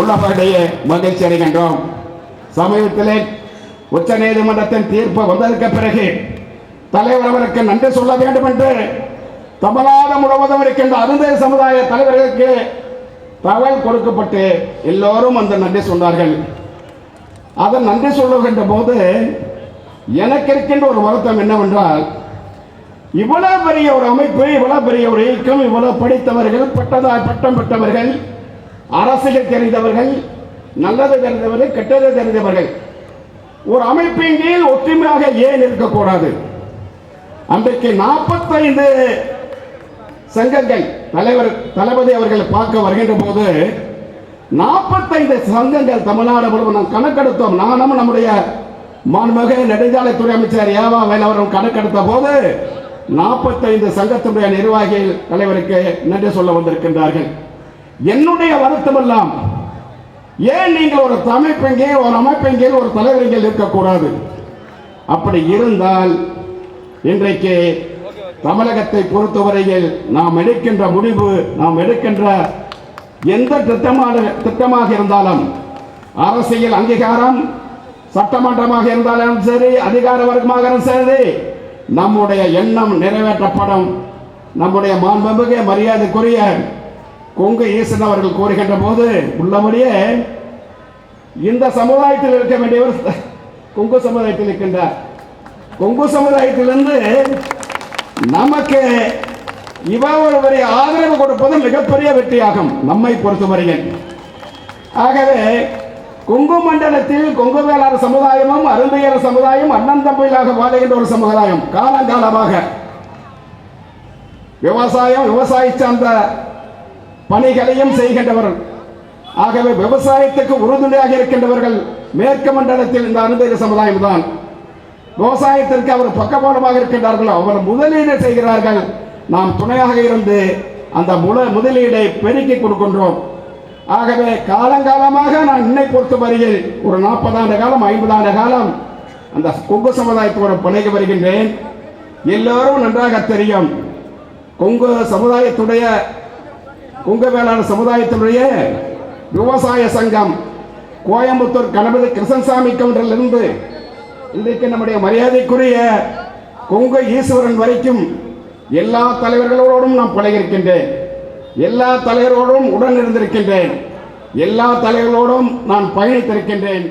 உள்ளபடியே மகிழ்ச்சி அடைகின்றோம். சமீபத்திலே உச்ச நீதிமன்றத்தின் தீர்ப்பு வந்ததற்கு பிறகு தலைவர் அவருக்கு நன்றி சொல்ல வேண்டும் என்று தமிழ்நாடு முழுவதும் இருக்கின்ற அருந்தை சமுதாய தலைவர்களுக்கு தகவல் கொடுக்கப்பட்டு எல்லோரும் அந்த நன்றி சொன்னார்கள். அதன் நன்றி சொல்லுகின்ற போது எனக்கு இருக்கின்ற ஒரு வருத்தம் என்னவென்றால் இவ்வளவு பெரிய ஒரு அமைப்பு இவ்வளவு பெரிய ஒரு இயக்கம் இவ்வளவு படித்தவர்கள் பட்டதா பட்டம் பெற்றவர்கள் அரசியல் தெரிந்தவர்கள் நல்லது தெரிந்தவர்கள் கெட்டது தெரிந்தவர்கள். ஒரு அமைப்பின் கீழ் ஒற்றுமையாக ஏன் இருக்கக்கூடாது? அன்றைக்கு நாற்பத்தைந்து சங்கங்கள் தலைவர் தளபதி அவர்களை பார்க்க வருகின்ற போது நாற்பத்தைந்து சங்கங்கள் தமிழ்நாடு முழுவதும் நாம் கணக்கெடுத்தோம். நானும் நம்முடைய மாண்புமிகு நெடுஞ்சாலைத்துறை அமைச்சர் ஏவா வேல் அவர்கள் கணக்கெடுத்த போது நாற்பத்தைந்து சங்கத்தினுடைய நிர்வாகிகள் தலைவருக்கு நன்றி சொல்ல வந்திருக்கின்றார்கள். என்னுடைய வருத்தம் எல்லாம். ஏன் நீங்கள் ஒரு அமைப்பெங்கே ஒரு அமைப்பெங்கே ஒரு தலைவர்கள் இருக்கக்கூடாது அப்படி இருந்தால் இன்றைக்கு தமிழகத்தை பொறுத்தவரையில் நாம் எடுக்கின்ற முடிவு நாம் எடுக்கின்ற எந்த திட்டமான திட்டமாக இருந்தாலும் அரசியல் அங்கீகாரம் சட்டமன்றமாக இருந்தாலும் சரி அதிகார வர்க்கமாக சரி நம்முடைய எண்ணம் நிறைவேற்றப்படும். நம்முடைய மாண்புமிகு மரியாதைக்குரிய கொங்கு ஈசன் அவர்கள் கூறுகின்ற போது உள்ளபடியே இந்த சமுதாயத்தில் இருக்க வேண்டியவர் கொங்கு சமுதாயத்தில் இருக்கின்றார். கொங்கு சமுதாயத்திலிருந்து நமக்கு இவர் ஆதரவு கொடுப்பது மிகப்பெரிய வெற்றியாகும் நம்மை பொறுத்தவரையில். ஆகவே கொங்கு மண்டலத்தில் கொங்கு வேளாண் சமுதாயமும் அருந்தையர் சமுதாயம் அண்ணன் தம்பிகளாக வாழுகின்ற ஒரு சமுதாயம். காலங்காலமாக விவசாயம் விவசாயி சார்ந்த பணிகளையும் செய்கின்றவர்கள். ஆகவே விவசாயத்துக்கு உறுதுணையாக இருக்கின்றவர்கள் மேற்கு மண்டலத்தில் இந்த அனுதய சமுதாயம் தான் விவசாயத்திற்கு அவர் பக்கபாடமாக இருக்கின்றார்கள் அவர் முதலீடு செய்கிறார்கள். நாம் துணையாக இருந்து அந்த முல முதலீடை பெருக்கி கொடுக்கின்றோம். ஆகவே காலங்காலமாக நான் இன்னை பொறுத்த வரையில் ஒரு நாற்பது ஆண்டு காலம் ஐம்பது ஆண்டு காலம் அந்த கொங்கு சமுதாயத்தோடு பழகி வருகின்றேன். எல்லோரும் நன்றாக தெரியும். கொங்கு சமுதாயத்துடைய கொங்கு வேளாண் சமுதாயத்தினுடைய விவசாய சங்கம் கோயம்புத்தூர் கணபதி கிருஷ்ணசாமி கவுண்டரிலிருந்து இன்றைக்கு நம்முடைய மரியாதைக்குரிய கொங்கு ஈஸ்வரன் வரைக்கும் எல்லா தலைவர்களோடும் நான் பழகிருக்கின்றேன் எல்லா தலைவரோடும் உடன் இருந்திருக்கின்றேன். எல்லா தலைவர்களோடும் நான் பயணித்திருக்கின்றேன்.